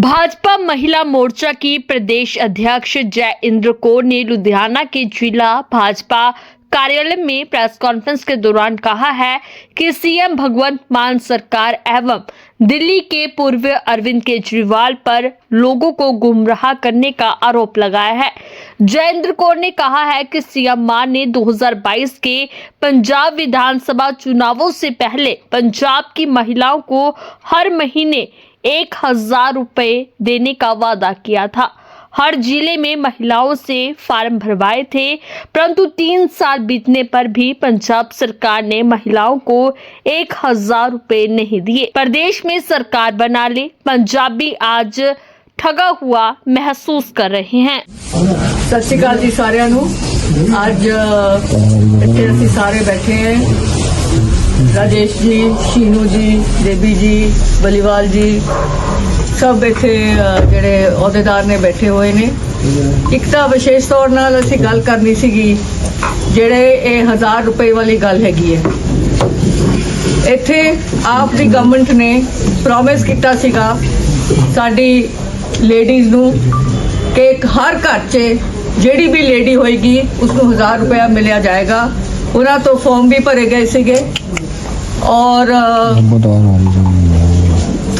भाजपा महिला मोर्चा की प्रदेश अध्यक्ष जय इंद्र कौर ने लुधियाना के जिला भाजपा कार्यालय में प्रेस कॉन्फ्रेंस के दौरान कहा है कि सीएम भगवंत मान सरकार एवं दिल्ली के पूर्व अरविंद केजरीवाल पर लोगों को गुमराह करने का आरोप लगाया है। जयेंद्र कौर ने कहा है कि सीएम मान ने 2022 के पंजाब विधानसभा चुनावों से पहले पंजाब की महिलाओं को हर महीने एक हज़ार रुपए देने का वादा किया था। हर जिले में महिलाओं से फार्म भरवाए थे परंतु तीन साल बीतने पर भी पंजाब सरकार ने महिलाओं को एक हजार रुपए नहीं दिए प्रदेश में सरकार बना ले पंजाबी आज ठगा हुआ महसूस कर रहे हैं ਸਤਿ ਸ਼੍ਰੀ ਅਕਾਲ ਜੀ ਸਾਰਿਆਂ ਨੂੰ ਅੱਜ ਅ, ਇੱਥੇ ਅਸੀਂ ਸਾਰੇ ਬੈਠੇ ਹਾਂ ਰਾਜੇਸ਼ ਜੀ ਸ਼ੀਨੂ ਜੀ ਦੇਬੀ ਜੀ ਬਲੀਵਾਲ ਜੀ ਸਭ ਇੱਥੇ ਅ, ਜਿਹੜੇ ਅਹੁਦੇਦਾਰ ਨੇ ਬੈਠੇ ਹੋਏ ਨੇ। ਇੱਕ ਤਾਂ ਵਿਸ਼ੇਸ਼ ਤੌਰ ਨਾਲ ਅਸੀਂ ਗੱਲ ਕਰਨੀ ਸੀਗੀ ਜਿਹੜੇ ਇਹ 1000 ਰੁਪਏ ਵਾਲੀ ਗੱਲ ਹੈਗੀ ਹੈ। ਇੱਥੇ ਆਪ ਦੀ ਗਵਰਨਮੈਂਟ ਨੇ ਪ੍ਰੋਮਿਸ ਕੀਤਾ ਸੀਗਾ ਸਾਡੀ ਲੇਡੀਜ਼ ਨੂੰ ਕਿ ਇੱਕ ਹਰ ਘਰ 'ਚ ਜਿਹੜੀ ਵੀ ਲੇਡੀ ਹੋਏਗੀ ਉਸ ਨੂੰ 1000 ਰੁਪਇਆ ਮਿਲਿਆ ਜਾਏਗਾ। ਉਹਨਾਂ ਤੋਂ ਫਾਰਮ ਵੀ ਭਰੇ ਗਏ ਸੀਗੇ। ਔਰ ਅ,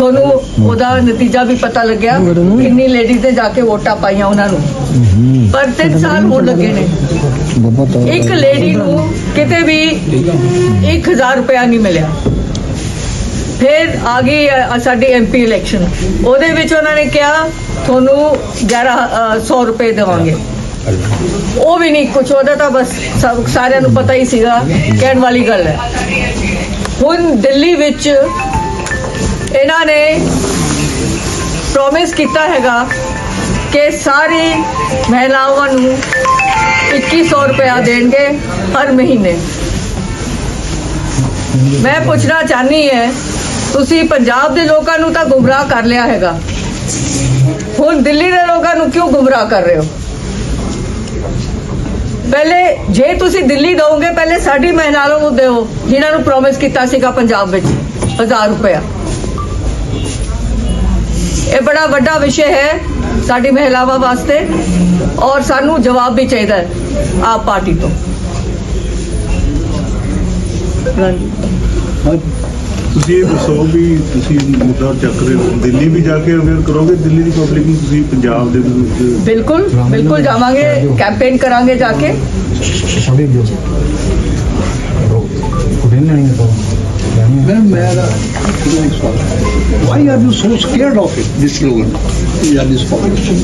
ਤੁਹਾਨੂੰ ਉਹਦਾ ਨਤੀਜਾ ਵੀ ਪਤਾ ਲੱਗਿਆ ਕਿੰਨੀ ਲੇਡੀਜ਼ ਨੇ ਜਾ ਕੇ ਵੋਟਾਂ ਪਾਈਆਂ ਉਹਨਾਂ ਨੂੰ। ਪਰ 3 ਸਾਲ ਹੋਣ ਲੱਗੇ ਨੇ। ਇੱਕ ਲੇਡੀ ਨੂੰ ਕਿਤੇ ਵੀ 1000 ਰੁਪਇਆ ਨਹੀਂ ਮਿਲਿਆ। ਫਿਰ ਆ ਗਈ ਸਾਡੀ ਐਮਪੀ ਇਲੈਕਸ਼ਨ ਉਹਦੇ ਵਿੱਚ ਉਹਨਾਂ ਨੇ ਕਿਹਾ ਤੁਹਾਨੂੰ 1100 ਰੁਪਏ ਦੇਵਾਂਗੇ। ਉਹ ਵੀ ਨਹੀਂ ਕੁਝ ਉਹਦਾ ਤਾਂ ਬਸ ਸਾਰਿਆਂ ਨੂੰ ਪਤਾ ਹੀ ਸੀਗਾ ਕਹਿਣ ਵਾਲੀ ਗੱਲ ਹੈ। ਹੁਣ ਦਿੱਲੀ ਵਿੱਚ ਇਹਨਾਂ ਨੇ ਪ੍ਰੋਮਿਸ ਕੀਤਾ ਹੈਗਾ ਕਿ ਸਾਰੀ ਮਹਿਲਾਵਾਂ ਨੂੰ 2100 ਰੁਪਇਆ ਦੇਣਗੇ ਹਰ ਮਹੀਨੇ। ਮੈਂ ਪੁੱਛਣਾ ਚਾਹਨੀ ਹੈ, ਤੁਸੀਂ ਪੰਜਾਬ ਦੇ ਲੋਕਾਂ ਨੂੰ ਤਾਂ ਗੁੰਮਰਾਹ ਕਰ ਲਿਆ ਹੈਗਾ। ਹੁਣ ਦਿੱਲੀ ਦੇ ਲੋਕਾਂ ਨੂੰ ਕਿਉਂ ਗੁੰਮਰਾਹ ਕਰ ਰਹੇ ਹੋ? ਪਹਿਲੇ ਜੇ ਤੁਸੀਂ ਦਿੱਲੀ ਦੋਗੇ ਪਹਿਲੇ ਸਾਡੀ ਮਹਿਲਾਵਾਂ ਨੂੰ ਦਿਓ, ਜਿਨ੍ਹਾਂ ਨੂੰ ਪ੍ਰੋਮਿਸ ਕੀਤਾ ਸੀਗਾ ਪੰਜਾਬ ਵਿੱਚ 1000 ਰੁਪਇਆ। ਇਹ ਬੜਾ ਵੱਡਾ ਵਿਸ਼ੇ ਹੈ ਸਾਡੀ ਮਹਿਲਾਵਾਂ ਵਾਸਤੇ ਔਰ ਸਾਨੂੰ ਜਵਾਬ ਵੀ ਚਾਹੀਦਾ ਹੈ ਆਪ ਪਾਰਟੀ ਤੋਂ। ਤੁਸੀਂ ਇਹ ਦੱਸੋ ਵੀ ਤੁਸੀਂ ਮੁੱਦਾ ਚੱਕ ਰਹੇ ਹੋ ਦਿੱਲੀ ਵੀ ਜਾ ਕੇ ਅਵੇਅਰ ਕਰੋਗੇ? ਦਿੱਲੀ ਦੀ ਪਬਲਿਕ ਨੂੰ ਤੁਸੀਂ ਪੰਜਾਬ ਦੇ ਵਿੱਚ ਬਿਲਕੁਲ ਬਿਲਕੁਲ ਜਾਵਾਂਗੇ ਕੈਂਪੇਨ ਕਰਾਂਗੇ ਜਾ ਕੇ। ਹੈ ਤਾਂ Then Mera, why are you so scared of it, this slogan? Yeah, this population.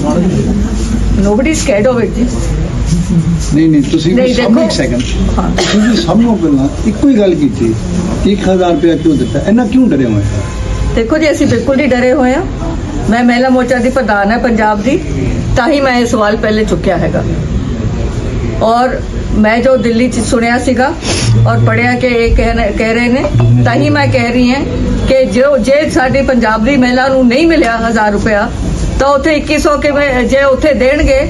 Nobody scared of it ਜੀ ਨਹੀਂ ਨਹੀਂ ਤੁਸੀਂ ਵੀ ਨਹੀਂ, ਦੇਖੋ। ਇੱਕ ਸੈਕਿੰਡ ਹਾਂ। ਤੁਸੀਂ ਵੀ ਸਭ ਨੂੰ ਪਹਿਲਾਂ ਇੱਕੋ ਹੀ ਗੱਲ ਕੀਤੀ 1000 ਰੁਪਇਆ ਕਿਉਂ ਦਿੱਤਾ ਇੰਨਾ ਕਿਉਂ ਡਰੇ ਹੋਏ? ਦੇਖੋ ਜੀ ਅਸੀਂ ਬਿਲਕੁਲ ਨਹੀਂ ਡਰੇ ਹੋਏ ਹਾਂ ਮੈਂ ਮਹਿਲਾ ਮੋਰਚਾ ਦੀ ਪ੍ਰਧਾਨ ਹੈ ਪੰਜਾਬ ਦੀ ਤਾਂ ਹੀ ਮੈਂ ਇਹ ਸਵਾਲ ਪਹਿਲੇ ਚੁੱਕਿਆ ਹੈਗਾ ਔਰ ਮੈਂ ਜੋ ਦਿੱਲੀ 'ਚ ਸੁਣਿਆ ਸੀਗਾ ਔਰ ਪੜਿਆ ਕਿ ਇਹ ਕਹਿ ਰਹੇ- ਨੇ ਤਾਂ ਹੀ ਮੈਂ ਕਹਿ ਰਹੀ ਹਾਂ ਕਿ ਜੋ ਜੇ ਸਾਡੀ ਪੰਜਾਬ ਦੀ ਮਹਿਲਾ ਨੂੰ ਨਹੀਂ ਮਿਲਿਆ 1000 ਰੁਪਇਆ ਤਾਂ ਉੱਥੇ 2100 ਕਿਵੇਂ ਜੇ ਉੱਥੇ ਦੇਣਗੇ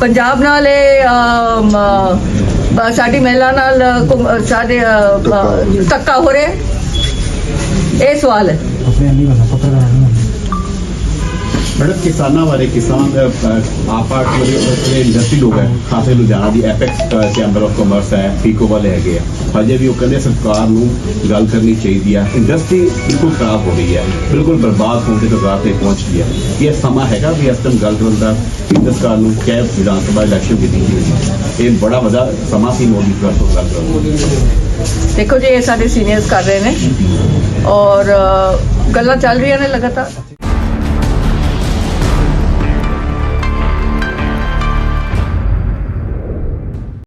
ਪੰਜਾਬ ਨਾਲ ਇਹ ਸਾਡੀ ਮਹਿਲਾ ਨਾਲ ਸਾਡੇ ਧੱਕਾ ਹੋ। ਰਿਹਾ। ਇਹ ਸਵਾਲ ਹੈ। ਮੈਡਮ ਕਿਸਾਨਾਂ ਬਾਰੇ ਕਿਸਾਨ ਅ, ਅ, ਆਪ ਇੰਡਸਟਰੀ ਲੋਕ ਹੈ ਖਾਸੇ ਲੁਧਿਆਣਾ ਦੀ ਐਪੈਕਸ ਚੈਂਬਰ ਆਫ ਕਾਮਰਸ ਹੈ ਪੀਕੋ ਵਾਲੇ ਹੈਗੇ ਆ। ਹਜੇ ਵੀ ਉਹ ਕਹਿੰਦੇ ਸਰਕਾਰ ਨੂੰ ਗੱਲ ਕਰਨੀ ਚਾਹੀਦੀ ਹੈ ਇੰਡਸਟਰੀ ਬਿਲਕੁਲ ਖਰਾਬ ਹੋ ਰਹੀ ਹੈ ਬਿਲਕੁਲ ਬਰਬਾਦ ਹੋਣ ਦੇ ਕਗਾਰ ਤੇ ਪਹੁੰਚ ਗਈ ਹੈ। ਇਹ ਸਮਾਂ ਹੈਗਾ ਵੀ ਇਸ ਟਾਈਮ ਗੱਲ ਕਰਨ ਦਾ ਸਰਕਾਰ ਨੂੰ ਕੈ ਵਿਧਾਨ ਸਭਾ ਇਲੈਕਸ਼ਨ ਦੀ ਹੋਈ ਇਹ ਬੜਾ ਵੱਡਾ ਸਮਾਂ ਸੀ ਮੋਦੀ ਸਰਕਾਰ ਤੋਂ ਗੱਲ ਕਰਨ ਦੇਖੋ ਜੀ ਇਹ ਸਾਡੇ ਸੀਨੀਅਰਸ ਕਰ ਰਹੇ ਨੇ ਔਰ ਗੱਲਾਂ ਚੱਲ ਰਹੀਆਂ ਨੇ ਲਗਾਤਾਰ।